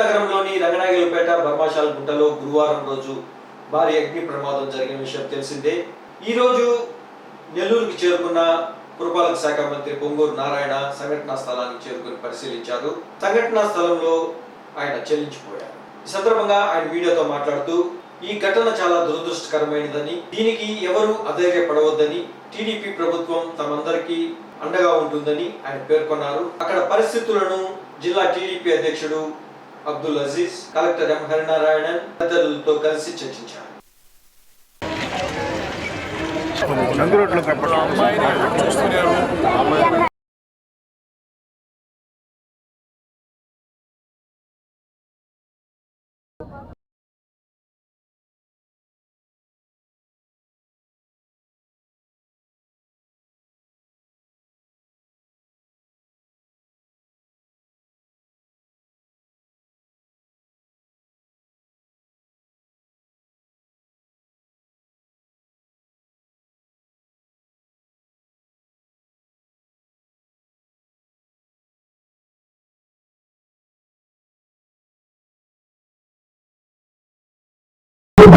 నగరంలోని రంగనాయకులపేట బర్మాశాల గుంటలో గురువారం రోజు భారీ అగ్ని ప్రమాదం జరిగిన విషయం తెలిసిందే. ఈ రోజు నెల్లూరుకి చేరుకున్న పురపాలక శాఖ మంత్రి పొంగూరు నారాయణ సంఘటనా స్థలానికి చేరుకుని పరిశీలించారు. సంఘటనా స్థలంలో ఆయన చెల్లించిపోయారు. ఈ సందర్భంగా ఆయన మీడియాతో మాట్లాడుతూ ఈ ఘటన చాలా దురదృష్టకరమైనదని దీనికి ఎవరు అధైర్యపడవద్దని టీడీపీ ప్రభుత్వం తమందరికీ అండగా ఉంటుందని ఆయన పేర్కొన్నారు. అక్కడ పరిస్థితులను జిల్లా టీడీపీ అధ్యక్షుడు అబ్దుల్ అజీజ్ కలెక్టర్ ఎం హరినారాయణన్ తదితరులతో కలిసి చర్చించారు.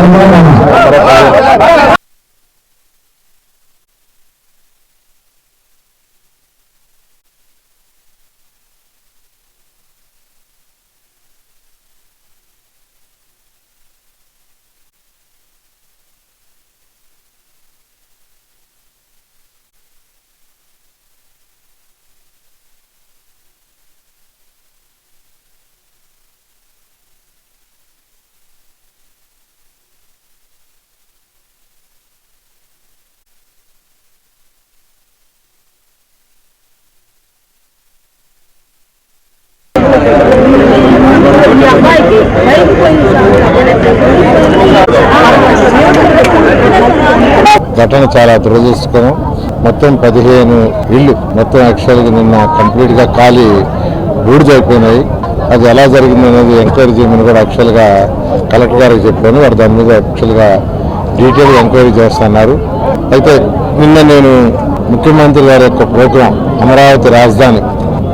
Perdónanos. ఘటన చాలా దురదృష్టకరం. మొత్తం పదిహేను ఇళ్ళు మొత్తం యాక్చువల్గా నిన్న కంప్లీట్గా ఖాళీ బూడిదైపోయినాయి అది ఎలా జరిగింది అనేది ఎంక్వైరీ చేయమని కూడా యాక్చువల్గా కలెక్టర్ గారికి చెప్పాను. వారు దాని మీద యాక్చువల్గా డీటెయిల్ ఎంక్వైరీ చేస్తున్నారు. అయితే నిన్న నేను ముఖ్యమంత్రి గారి యొక్క ప్రోగ్రాం అమరావతి రాజధాని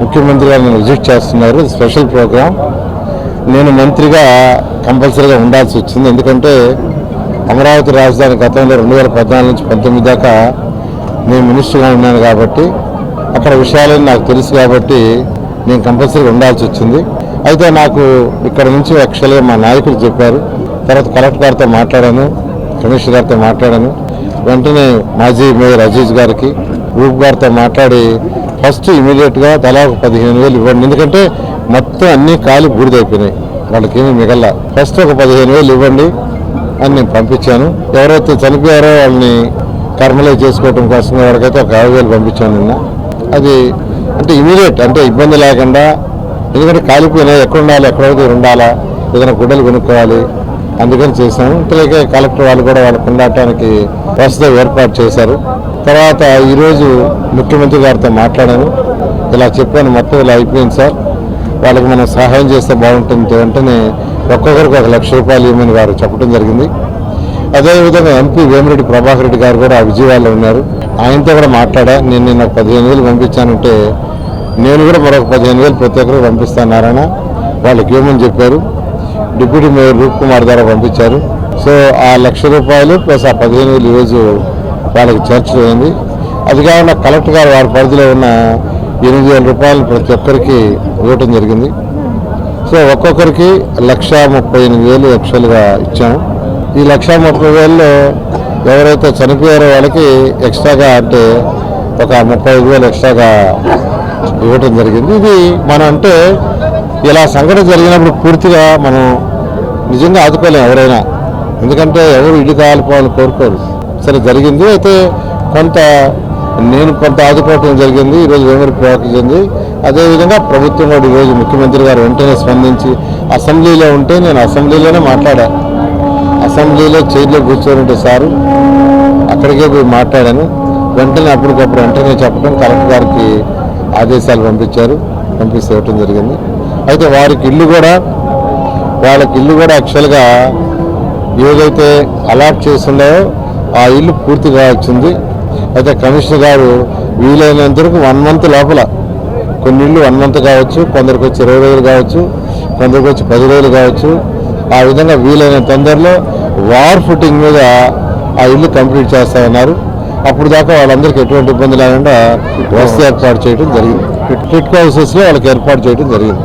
ముఖ్యమంత్రి గారు నన్ను విజిట్ చేస్తున్నారు. Special programme. నేను మంత్రిగా కంపల్సరీగా ఉండాల్సి వచ్చింది. ఎందుకంటే అమరావతి రాజధాని గతంలో రెండు వేల పద్నాలుగు నుంచి పంతొమ్మిది దాకా నేను మినిస్టర్గా ఉన్నాను కాబట్టి అక్కడ విషయాలని నాకు తెలుసు కాబట్టి నేను కంపల్సరీగా ఉండాల్సి వచ్చింది. అయితే నాకు ఇక్కడ నుంచి యాక్చువల్గా మా నాయకులు చెప్పారు. తర్వాత కలెక్టర్ గారితో మాట్లాడాను కమిషనర్ గారితో మాట్లాడాను. వెంటనే మాజీ మేయర్ అజీజ్ గారికి రూప్ గారితో మాట్లాడి ఫస్ట్ ఇమీడియట్గా తలా ఒక పదిహేను వేలు ఇవ్వండి. ఎందుకంటే మొత్తం అన్నీ కాలి బూడిదైపోయినాయి. వాళ్ళకేమీ మిగల ఫస్ట్ ఒక పదిహేను వేలు ఇవ్వండి. అని నేను పంపించాను. ఎవరైతే చనిపోయారో వాళ్ళని కర్మలే చేసుకోవటం కోసం ఎవరికైతే ఒక యాభై వేలు పంపించాను నిన్న. అది అంటే ఇమీడియట్ అంటే ఇబ్బంది లేకుండా ఎందుకంటే కాలిపోయినా ఎక్కడ ఉండాలి ఎక్కడైతే ఉండాలా ఏదైనా గుడ్డలు కొనుక్కోవాలి అందుకని చేశాను. ఇంతలోకే కలెక్టర్ వాళ్ళు కూడా వాళ్ళకు ఉండటానికి వసతి ఏర్పాటు చేశారు. తర్వాత ఈరోజు ముఖ్యమంత్రి గారితో మాట్లాడాను. ఇలా చెప్పాను మొత్తం ఇలా అయిపోయింది సార్. వాళ్ళకి మనం సహాయం చేస్తే బాగుంటుంది. వెంటనే ఒక్కొక్కరికి ఒక లక్ష రూపాయలు ఇవ్వమని వారు చెప్పడం జరిగింది. అదేవిధంగా ఎంపీ వేమిరెడ్డి ప్రభాకర్ రెడ్డి గారు కూడా విజయవాడలో ఉన్నారు. ఆయనతో కూడా మాట్లాడా నేను నిన్న ఒక పదిహేను వేలు పంపించానంటే నేను కూడా మరొక పదిహేను వేలు ప్రతి ఒక్కరికి పంపిస్తానారాయణ వాళ్ళకి ఇవ్వమని చెప్పారు. డిప్యూటీ మేయర్ రూప్ కుమార్ ద్వారా పంపించారు. సో ఆ లక్ష రూపాయలు ప్లస్ ఆ పదిహేను వేలు ఈరోజు వాళ్ళకి చేర్చడం అది కాకుండా కలెక్టర్ గారు వారి పరిధిలో ఉన్న ఎనిమిది వేల రూపాయలు ప్రతి ఒక్కరికి ఇవ్వటం జరిగింది. సో ఒక్కొక్కరికి లక్ష ముప్పై ఎనిమిది వేలు ఎక్స్ట్రాలుగా ఇచ్చాము ఈ లక్ష ముప్పై వేల్లో ఎవరైతే చనిపోయారో వాళ్ళకి ఎక్స్ట్రాగా అంటే ఒక ముప్పై ఐదు వేలు ఎక్స్ట్రాగా ఇవ్వటం జరిగింది. ఇది మనం అంటే ఇలా సంఘటన జరిగినప్పుడు పూర్తిగా మనం నిజంగా ఆదుకోలేం ఎవరైనా. ఎందుకంటే ఎవరు ఇల్లు కాలిపోవాలని కోరుకోరు. సరే జరిగింది. అయితే కొంత నేను కొంత ఆదుకోవటం జరిగింది ఈరోజు వేమూరి ప్రవర్తించింది అదేవిధంగా ప్రభుత్వం కూడా ఈరోజు ముఖ్యమంత్రి గారు వెంటనే స్పందించి అసెంబ్లీలో ఉంటే నేను అసెంబ్లీలోనే మాట్లాడా. అసెంబ్లీలో చైర్లో కూర్చొని ఉంటే సారు అక్కడికే పోయి మాట్లాడాను. వెంటనే అప్పటికప్పుడు వెంటనే చెప్పడం కలెక్టర్ గారికి ఆదేశాలు పంపించారు పంపిస్తే ఇవ్వటం జరిగింది. అయితే వారికి ఇల్లు కూడా వాళ్ళకి ఇల్లు కూడా యాక్చువల్గా ఏదైతే అలాట్ చేస్తున్నాయో ఆ ఇల్లు పూర్తిగా వచ్చింది. అయితే కమిషనర్ గారు వీలైనంత వరకు వన్ మంత్ లోపల కొన్ని ఇళ్ళు వన్ మంత్ కావచ్చు కొందరికి వచ్చి ఇరవై రోజులు కావచ్చు కొందరికి వచ్చి పది రోజులు కావచ్చు ఆ విధంగా వీలైన తొందరలో వార్ ఫుటింగ్ మీద ఆ ఇల్లు కంప్లీట్ చేస్తా ఉన్నారు అప్పుడు దాకా వాళ్ళందరికీ ఎటువంటి ఇబ్బంది లేకుండా వసతి ఏర్పాటు చేయడం జరిగింది. టిట్కో హౌసెస్లో వాళ్ళకి ఏర్పాటు చేయడం జరిగింది.